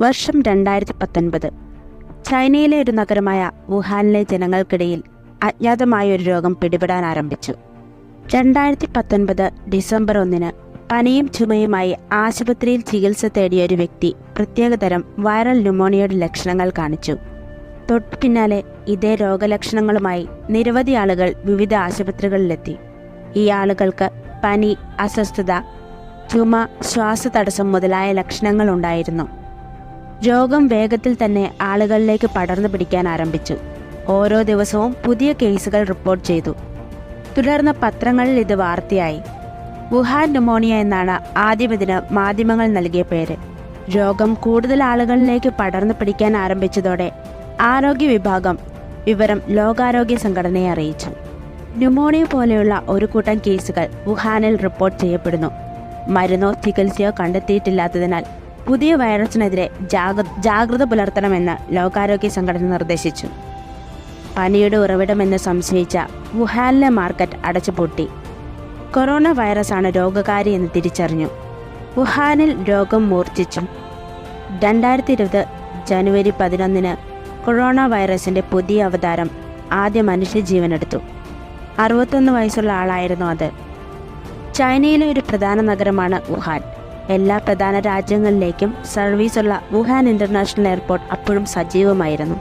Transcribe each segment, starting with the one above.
വർഷം രണ്ടായിരത്തി പത്തൊൻപത് ചൈനയിലെ ഒരു നഗരമായ വുഹാനിലെ ജനങ്ങൾക്കിടയിൽ അജ്ഞാതമായ ഒരു രോഗം പിടിപെടാൻ ആരംഭിച്ചു. രണ്ടായിരത്തി പത്തൊൻപത് ഡിസംബർ ഒന്നിന് പനിയും ചുമയുമായി ആശുപത്രിയിൽ ചികിത്സ തേടിയ ഒരു വ്യക്തി പ്രത്യേകതരം വൈറൽ ന്യൂമോണിയയുടെ ലക്ഷണങ്ങൾ കാണിച്ചു. തൊട്ടു പിന്നാലെ ഇതേ രോഗലക്ഷണങ്ങളുമായി നിരവധി ആളുകൾ വിവിധ ആശുപത്രികളിലെത്തി. ഈ ആളുകൾക്ക് പനി അസ്വസ്ഥത ചുമ ശ്വാസതടസ്സം മുതലായ ലക്ഷണങ്ങൾ ഉണ്ടായിരുന്നു. രോഗം വേഗത്തിൽ തന്നെ ആളുകളിലേക്ക് പടർന്നു പിടിക്കാൻ ആരംഭിച്ചു. ഓരോ ദിവസവും പുതിയ കേസുകൾ റിപ്പോർട്ട് ചെയ്തു. തുടർന്ന് പത്രങ്ങളിൽ ഇത് വാർത്തയായി. വുഹാൻ ന്യൂമോണിയ എന്നാണ് ആദ്യം ഇതിന് മാധ്യമങ്ങൾ നൽകിയ പേര്. രോഗം കൂടുതൽ ആളുകളിലേക്ക് പടർന്നു പിടിക്കാൻ ആരംഭിച്ചതോടെ ആരോഗ്യ വിഭാഗം വിവരം ലോകാരോഗ്യ സംഘടനയെ അറിയിച്ചു. ന്യൂമോണിയ പോലെയുള്ള ഒരു കൂട്ടം കേസുകൾ വുഹാനിൽ റിപ്പോർട്ട് ചെയ്യപ്പെടുന്നു. മരുന്നോ ചികിത്സയോ കണ്ടെത്തിയിട്ടില്ലാത്തതിനാൽ പുതിയ വൈറസിനെതിരെ ജാഗ ജാഗ്രത പുലർത്തണമെന്ന് ലോകാരോഗ്യ സംഘടന നിർദ്ദേശിച്ചു. പനിയുടെ ഉറവിടമെന്ന് സംശയിച്ച വുഹാനിലെ മാർക്കറ്റ് അടച്ചുപൂട്ടി. കൊറോണ വൈറസാണ് രോഗകാരി എന്ന് തിരിച്ചറിഞ്ഞു. വുഹാനിൽ രോഗം മൂർച്ഛിച്ചു. രണ്ടായിരത്തി ഇരുപത് ജനുവരി പതിനൊന്നിന് കൊറോണ വൈറസിന്റെ പുതിയ അവതാരം ആദ്യ മനുഷ്യ ജീവനെടുത്തു അറുപത്തൊന്ന് വയസ്സുള്ള ആളായിരുന്നു അത്. ചൈനയിലെ ഒരു പ്രധാന നഗരമാണ് വുഹാൻ. എല്ലാ പ്രധാന രാജ്യങ്ങളിലേക്കും സർവീസുള്ള വുഹാൻ ഇന്റർനാഷണൽ എയർപോർട്ട് അപ്പോഴും സജീവമായിരുന്നു.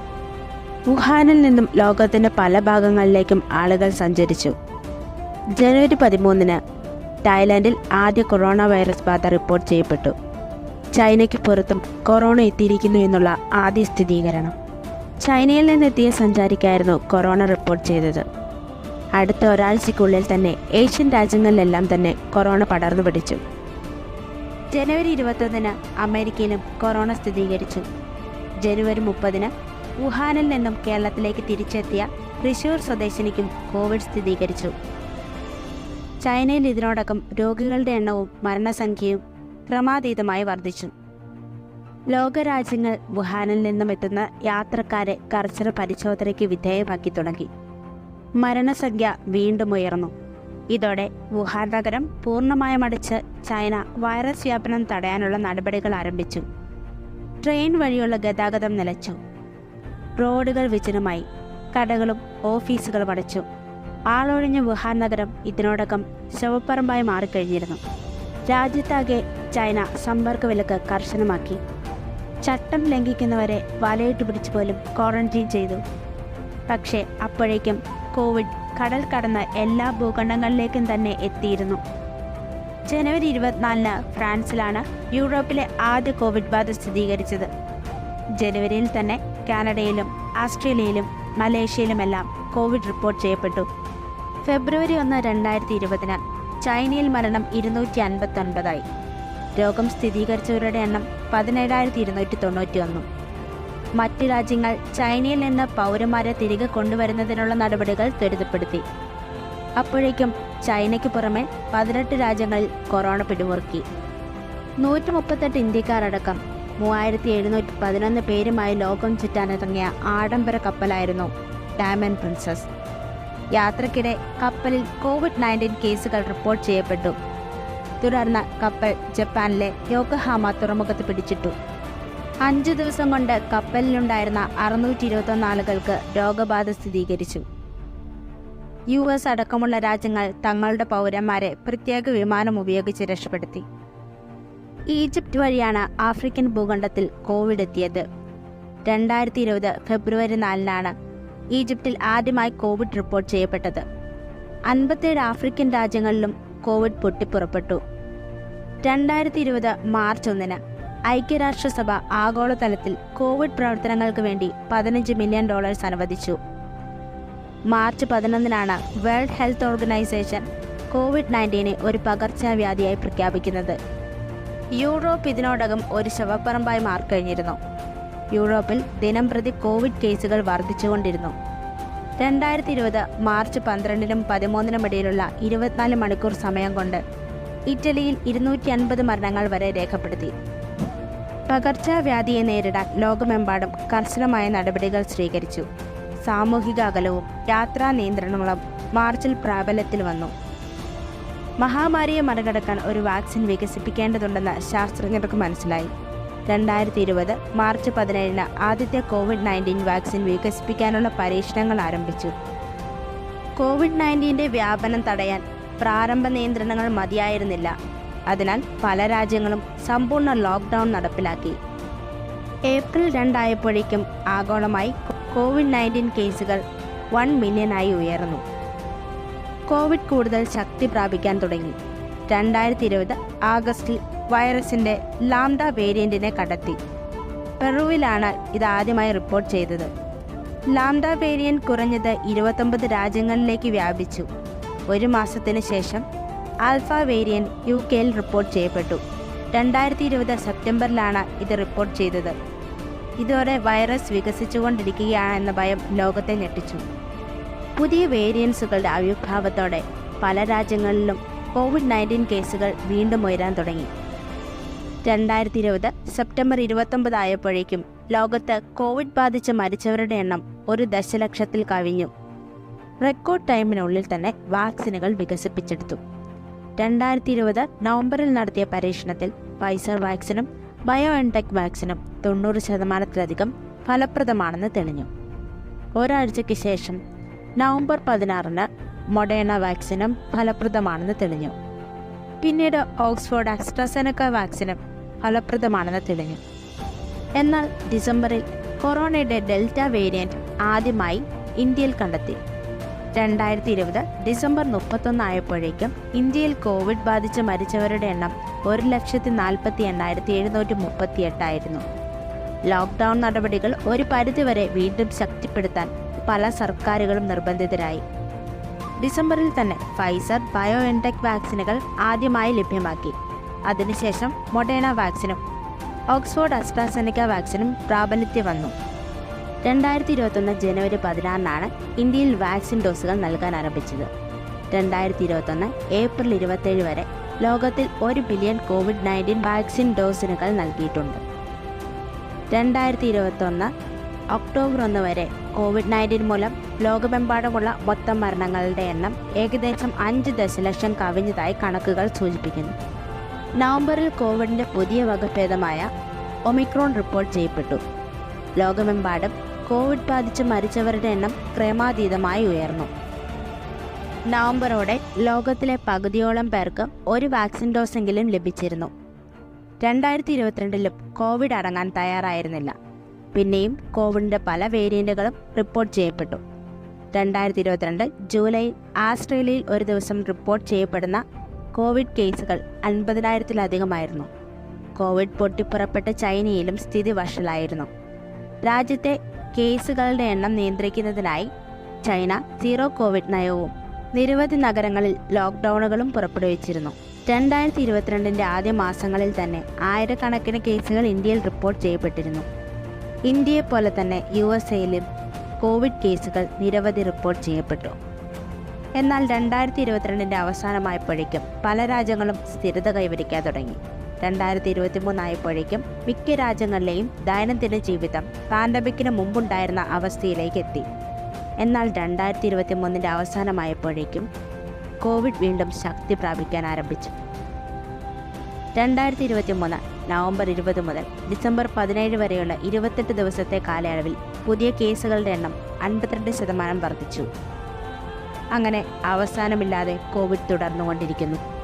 വുഹാനിൽ നിന്നും ലോകത്തിന്റെ പല ഭാഗങ്ങളിലേക്കും ആളുകൾ സഞ്ചരിച്ചു. ജനുവരി പതിമൂന്നിന് തായ്ലാൻഡിൽ ആദ്യ കൊറോണ വൈറസ് ബാധ റിപ്പോർട്ട് ചെയ്യപ്പെട്ടു. ചൈനയ്ക്ക് പുറത്തും കൊറോണ എത്തിയിരിക്കുന്നു എന്നുള്ള ആദ്യ സ്ഥിരീകരണം. ചൈനയിൽ നിന്നെത്തിയ സഞ്ചാരിക്കായിരുന്നു കൊറോണ റിപ്പോർട്ട് ചെയ്തത്. അടുത്ത ഒരാഴ്ചയ്ക്കുള്ളിൽ തന്നെ ഏഷ്യൻ രാജ്യങ്ങളിലെല്ലാം തന്നെ കൊറോണ പടർന്നു പിടിച്ചു. ജനുവരി ഇരുപത്തൊന്നിന് അമേരിക്കയിലും കൊറോണ സ്ഥിരീകരിച്ചു. ജനുവരി മുപ്പതിന് വുഹാനിൽ നിന്നും കേരളത്തിലേക്ക് തിരിച്ചെത്തിയ തൃശൂർ സ്വദേശിനിക്കും കോവിഡ് സ്ഥിരീകരിച്ചു. ചൈനയിൽ ഇതിനോടകം രോഗികളുടെ എണ്ണവും മരണസംഖ്യയും ക്രമാതീതമായി വർദ്ധിച്ചു. ലോകരാജ്യങ്ങൾ വുഹാനിൽ നിന്നും എത്തുന്ന യാത്രക്കാരെ കർശന പരിശോധനയ്ക്ക് വിധേയമാക്കി തുടങ്ങി. മരണസംഖ്യ വീണ്ടും ഉയർന്നു. ഇതോടെ വുഹാൻ നഗരം പൂർണമായും അടച്ച് ചൈന വൈറസ് വ്യാപനം തടയാനുള്ള നടപടികൾ ആരംഭിച്ചു. ട്രെയിൻ വഴിയുള്ള ഗതാഗതം നിലച്ചു. റോഡുകൾ വിജനമായി. കടകളും ഓഫീസുകളും അടച്ചു. ആളൊഴിഞ്ഞ വുഹാൻ നഗരം ഇതിനോടകം ശവപ്പറമ്പായി മാറിക്കഴിഞ്ഞിരുന്നു. രാജ്യത്താകെ ചൈന സമ്പർക്ക വിലക്ക് കർശനമാക്കി. ചട്ടം ലംഘിക്കുന്നവരെ വലയിട്ട് പിടിച്ചു പോലും ക്വാറന്റീൻ ചെയ്തു. പക്ഷേ അപ്പോഴേക്കും കോവിഡ് കടൽ കടന്ന് എല്ലാ ഭൂഖണ്ഡങ്ങളിലേക്കും തന്നെ എത്തിയിരുന്നു. ജനുവരി ഇരുപത്തിനാലിന് ഫ്രാൻസിലാണ് യൂറോപ്പിലെ ആദ്യ കോവിഡ് ബാധ സ്ഥിരീകരിച്ചത്. ജനുവരിയിൽ തന്നെ കാനഡയിലും ആസ്ട്രേലിയയിലും മലേഷ്യയിലുമെല്ലാം കോവിഡ് റിപ്പോർട്ട് ചെയ്യപ്പെട്ടു. ഫെബ്രുവരി ഒന്ന് രണ്ടായിരത്തി ഇരുപതിന് ചൈനയിൽ മരണം ഇരുന്നൂറ്റി അൻപത്തി ഒൻപതായി രോഗം സ്ഥിരീകരിച്ചവരുടെ എണ്ണം പതിനേഴായിരത്തി ഇരുന്നൂറ്റി തൊണ്ണൂറ്റി ഒന്ന് മറ്റ് രാജ്യങ്ങൾ ചൈനയിൽ നിന്ന് പൗരന്മാരെ തിരികെ കൊണ്ടുവരുന്നതിനുള്ള നടപടികൾ ത്വരിതപ്പെടുത്തി. അപ്പോഴേക്കും ചൈനയ്ക്ക് പുറമെ പതിനെട്ട് രാജ്യങ്ങളിൽ കൊറോണ പിടിമുറുക്കി. നൂറ്റി മുപ്പത്തെട്ട് ഇന്ത്യക്കാരടക്കം മൂവായിരത്തി എഴുന്നൂറ്റി പതിനൊന്ന് പേരുമായി ലോകം ചുറ്റാനിറങ്ങിയ ആഡംബര കപ്പലായിരുന്നു ഡയമണ്ട് പ്രിൻസസ്. യാത്രക്കിടെ കപ്പലിൽ കോവിഡ് നയന്റീൻ കേസുകൾ റിപ്പോർട്ട് ചെയ്യപ്പെട്ടു. തുടർന്ന് കപ്പൽ ജപ്പാനിലെ യോക്കഹാമ തുറമുഖത്ത് പിടിച്ചിട്ടു. അഞ്ചു ദിവസം കൊണ്ട് കപ്പലിലുണ്ടായിരുന്ന അറുന്നൂറ്റി ഇരുപത്തൊന്ന് ആളുകൾക്ക് രോഗബാധ സ്ഥിരീകരിച്ചു. യു എസ് അടക്കമുള്ള രാജ്യങ്ങൾ തങ്ങളുടെ പൗരന്മാരെ പ്രത്യേക വിമാനം ഉപയോഗിച്ച് രക്ഷപ്പെടുത്തി. ഈജിപ്റ്റ് വഴിയാണ് ആഫ്രിക്കൻ ഭൂഖണ്ഡത്തിൽ കോവിഡ് എത്തിയത്. രണ്ടായിരത്തി ഇരുപത് ഫെബ്രുവരി നാലിനാണ് ഈജിപ്തിൽ ആദ്യമായി കോവിഡ് റിപ്പോർട്ട് ചെയ്യപ്പെട്ടത്. അൻപത്തേഴ് ആഫ്രിക്കൻ രാജ്യങ്ങളിലും കോവിഡ് പൊട്ടിപ്പുറപ്പെട്ടു. രണ്ടായിരത്തി ഇരുപത് മാർച്ച് ഒന്നിന് ഐക്യരാഷ്ട്രസഭ ആഗോളതലത്തിൽ കോവിഡ് പ്രവർത്തനങ്ങൾക്ക് വേണ്ടി പതിനഞ്ച് മില്യൺ ഡോളേഴ്സ് അനുവദിച്ചു. മാർച്ച് പതിനൊന്നിനാണ് വേൾഡ് ഹെൽത്ത് ഓർഗനൈസേഷൻ കോവിഡ് നയന്റീനെ ഒരു പകർച്ചവ്യാധിയായി പ്രഖ്യാപിക്കുന്നത്. യൂറോപ്പ് ഇതിനോടകം ഒരു ശവപ്പറമ്പായി മാറിക്കഴിഞ്ഞിരുന്നു. യൂറോപ്പിൽ ദിനം പ്രതി കോവിഡ് കേസുകൾ വർദ്ധിച്ചുകൊണ്ടിരുന്നു. രണ്ടായിരത്തി ഇരുപത് മാർച്ച് പന്ത്രണ്ടിനും പതിമൂന്നിനും ഇടയിലുള്ള ഇരുപത്തിനാല് മണിക്കൂർ സമയം കൊണ്ട് ഇറ്റലിയിൽ ഇരുന്നൂറ്റി അൻപത് മരണങ്ങൾ വരെ രേഖപ്പെടുത്തി. പകർച്ചവ്യാധിയെ നേരിടാൻ ലോകമെമ്പാടും കർശനമായ നടപടികൾ സ്വീകരിച്ചു. സാമൂഹിക അകലവും യാത്രാ നിയന്ത്രണങ്ങളും മാർച്ചിൽ പ്രാബല്യത്തിൽ വന്നു. മഹാമാരിയെ മറികടക്കാൻ ഒരു വാക്സിൻ വികസിപ്പിക്കേണ്ടതുണ്ടെന്ന് ശാസ്ത്രജ്ഞർക്ക് മനസ്സിലായി. രണ്ടായിരത്തി ഇരുപത് മാർച്ച് പതിനേഴിന് ആദ്യത്തെ കോവിഡ് നയന്റീൻ വാക്സിൻ വികസിപ്പിക്കാനുള്ള പരീക്ഷണങ്ങൾ ആരംഭിച്ചു. കോവിഡ് നയന്റീന്റെ വ്യാപനം തടയാൻ പ്രാരംഭ നിയന്ത്രണങ്ങൾ മതിയായിരുന്നില്ല. അതിനാൽ പല രാജ്യങ്ങളും സമ്പൂർണ ലോക്ക്ഡൗൺ നടപ്പിലാക്കി. ഏപ്രിൽ രണ്ടായപ്പോഴേക്കും ആഗോളമായി കോവിഡ് നയന്റീൻ കേസുകൾ വൺ മില്യനായി ഉയർന്നു. കോവിഡ് കൂടുതൽ ശക്തി പ്രാപിക്കാൻ തുടങ്ങി. രണ്ടായിരത്തി ഇരുപത് ആഗസ്റ്റിൽ വൈറസിന്റെ ലാംഡ വേരിയന്റിനെ കണ്ടെത്തി. പെറുവിലാണ് ഇതാദ്യമായി റിപ്പോർട്ട് ചെയ്തത്. ലാംഡ വേരിയന്റ് കുറഞ്ഞത് ഇരുപത്തൊമ്പത് രാജ്യങ്ങളിലേക്ക് വ്യാപിച്ചു. ഒരു മാസത്തിന് ശേഷം ആൽഫ വേരിയന്റ് യു കെയിൽ റിപ്പോർട്ട് ചെയ്യപ്പെട്ടു. രണ്ടായിരത്തി ഇരുപത് സെപ്റ്റംബറിലാണ് ഇത് റിപ്പോർട്ട് ചെയ്തത്. ഇതോടെ വൈറസ് വികസിച്ചുകൊണ്ടിരിക്കുകയാണെന്ന ഭയം ലോകത്തെ ഞെട്ടിച്ചു. പുതിയ വേരിയൻസുകളുടെ ആവിർഭാവത്തോടെ പല രാജ്യങ്ങളിലും കോവിഡ് നയന്റീൻ കേസുകൾ വീണ്ടും ഉയരാൻ തുടങ്ങി. രണ്ടായിരത്തി ഇരുപത് സെപ്റ്റംബർ ഇരുപത്തൊമ്പത് ആയപ്പോഴേക്കും ലോകത്ത് കോവിഡ് ബാധിച്ച് മരിച്ചവരുടെ എണ്ണം ഒരു ദശലക്ഷത്തിൽ കവിഞ്ഞു. റെക്കോർഡ് ടൈമിനുള്ളിൽ തന്നെ വാക്സിനുകൾ വികസിപ്പിച്ചെടുത്തു. രണ്ടായിരത്തി ഇരുപത് നവംബറിൽ നടത്തിയ പരീക്ഷണത്തിൽ ഫൈസർ വാക്സിനും ബയോ എൻടെക് വാക്സിനും തൊണ്ണൂറ് ശതമാനത്തിലധികം ഫലപ്രദമാണെന്ന് തെളിഞ്ഞു. ഒരാഴ്ചയ്ക്ക് ശേഷം നവംബർ പതിനാറിന് മൊഡേണ വാക്സിനും ഫലപ്രദമാണെന്ന് തെളിഞ്ഞു. പിന്നീട് ഓക്സ്ഫോർഡ് അക്സ്ട്രസെനക്ക വാക്സിനും ഫലപ്രദമാണെന്ന് തെളിഞ്ഞു. എന്നാൽ ഡിസംബറിൽ കൊറോണയുടെ ഡെൽറ്റ വേരിയന്റ് ആദ്യമായി ഇന്ത്യയിൽ കണ്ടെത്തി. രണ്ടായിരത്തി ഇരുപത് ഡിസംബർ മുപ്പത്തൊന്ന് ആയപ്പോഴേക്കും ഇന്ത്യയിൽ കോവിഡ് ബാധിച്ച് മരിച്ചവരുടെ എണ്ണം ഒരു ലക്ഷത്തി നാൽപ്പത്തി എണ്ണായിരത്തി എഴുന്നൂറ്റി മുപ്പത്തി എട്ടായിരുന്നു ലോക്ക്ഡൗൺ നടപടികൾ ഒരു പരിധിവരെ വീണ്ടും ശക്തിപ്പെടുത്താൻ പല സർക്കാരുകളും നിർബന്ധിതരായി. ഡിസംബറിൽ തന്നെ ഫൈസർ ബയോ എൻടെക് വാക്സിനുകൾ ആദ്യമായി ലഭ്യമാക്കി. അതിനുശേഷം മൊഡേണ വാക്സിനും ഓക്സ്ഫോർഡ് അസ്ട്രാസെനിക്ക വാക്സിനും പ്രാബല്യത്തിൽ വന്നു. രണ്ടായിരത്തി ഇരുപത്തൊന്ന് ജനുവരി പതിനാറിനാണ് ഇന്ത്യയിൽ വാക്സിൻ ഡോസുകൾ നൽകാൻ ആരംഭിച്ചത്. രണ്ടായിരത്തി ഇരുപത്തൊന്ന് ഏപ്രിൽ ഇരുപത്തേഴ് വരെ ലോകത്തിൽ ഒരു ബില്യൺ കോവിഡ് നയന്റീൻ വാക്സിൻ ഡോസിനുകൾ നൽകിയിട്ടുണ്ട്. രണ്ടായിരത്തി ഇരുപത്തൊന്ന് ഒക്ടോബർ ഒന്ന് വരെ കോവിഡ് നയന്റീൻ മൂലം ലോകമെമ്പാടുമുള്ള മൊത്തം മരണങ്ങളുടെ എണ്ണം ഏകദേശം അഞ്ച് ദശലക്ഷം കവിഞ്ഞതായി കണക്കുകൾ സൂചിപ്പിക്കുന്നു. നവംബറിൽ കോവിഡിന്റെ പുതിയ വകഭേദമായ ഒമിക്രോൺ റിപ്പോർട്ട് ചെയ്യപ്പെട്ടു. ലോകമെമ്പാടും കോവിഡ് ബാധിച്ച് മരിച്ചവരുടെ എണ്ണം ക്രമാതീതമായി ഉയർന്നു. നവംബറോടെ ലോകത്തിലെ പകുതിയോളം പേർക്ക് ഒരു വാക്സിൻ ഡോസെങ്കിലും ലഭിച്ചിരുന്നു. രണ്ടായിരത്തി ഇരുപത്തിരണ്ടിലും കോവിഡ് അടങ്ങാൻ തയ്യാറായിരുന്നില്ല. പിന്നെയും കോവിഡിന്റെ പല വേരിയന്റുകളും റിപ്പോർട്ട് ചെയ്യപ്പെട്ടു. രണ്ടായിരത്തി ഇരുപത്തിരണ്ട് ജൂലൈയിൽ ആസ്ട്രേലിയയിൽ ഒരു ദിവസം റിപ്പോർട്ട് ചെയ്യപ്പെടുന്ന കോവിഡ് കേസുകൾ അൻപതിനായിരത്തിലധികമായിരുന്നു. കോവിഡ് പൊട്ടിപ്പുറപ്പെട്ട ചൈനയിലും സ്ഥിതി വഷളായിരുന്നു. രാജ്യത്തെ കേസുകളുടെ എണ്ണം നിയന്ത്രിക്കുന്നതിനായി ചൈന സീറോ കോവിഡ് നയവും നിരവധി നഗരങ്ങളിൽ ലോക്ക്ഡൗണുകളും പുറപ്പെടുവിച്ചിരുന്നു. രണ്ടായിരത്തി ഇരുപത്തിരണ്ടിന്റെ ആദ്യ മാസങ്ങളിൽ തന്നെ ആയിരക്കണക്കിന് കേസുകൾ ഇന്ത്യയിൽ റിപ്പോർട്ട് ചെയ്യപ്പെട്ടിരുന്നു. ഇന്ത്യയെപ്പോലെ തന്നെ യു എസ് എയിലും കോവിഡ് കേസുകൾ നിരവധി റിപ്പോർട്ട് ചെയ്യപ്പെട്ടു. എന്നാൽ രണ്ടായിരത്തി ഇരുപത്തിരണ്ടിന്റെ അവസാനമായപ്പോഴേക്കും പല രാജ്യങ്ങളും സ്ഥിരത കൈവരിക്കാൻ തുടങ്ങി. രണ്ടായിരത്തി ഇരുപത്തി മൂന്നായപ്പോഴേക്കും മിക്ക രാജ്യങ്ങളിലെയും ദൈനംദിന ജീവിതം പാൻഡമിക്കിന് മുമ്പുണ്ടായിരുന്ന അവസ്ഥയിലേക്ക് എത്തി. എന്നാൽ രണ്ടായിരത്തി ഇരുപത്തി മൂന്നിന്റെ അവസാനമായപ്പോഴേക്കും കോവിഡ് വീണ്ടും ശക്തി പ്രാപിക്കാൻ ആരംഭിച്ചു. രണ്ടായിരത്തി ഇരുപത്തി മൂന്ന് നവംബർ ഇരുപത് മുതൽ ഡിസംബർ പതിനേഴ് വരെയുള്ള ഇരുപത്തെട്ട് ദിവസത്തെ കാലയളവിൽ പുതിയ കേസുകളുടെ എണ്ണം അൻപത്തിരണ്ട് ശതമാനം വർദ്ധിച്ചു. അങ്ങനെ അവസാനമില്ലാതെ കോവിഡ് തുടർന്നുകൊണ്ടിരിക്കുന്നു.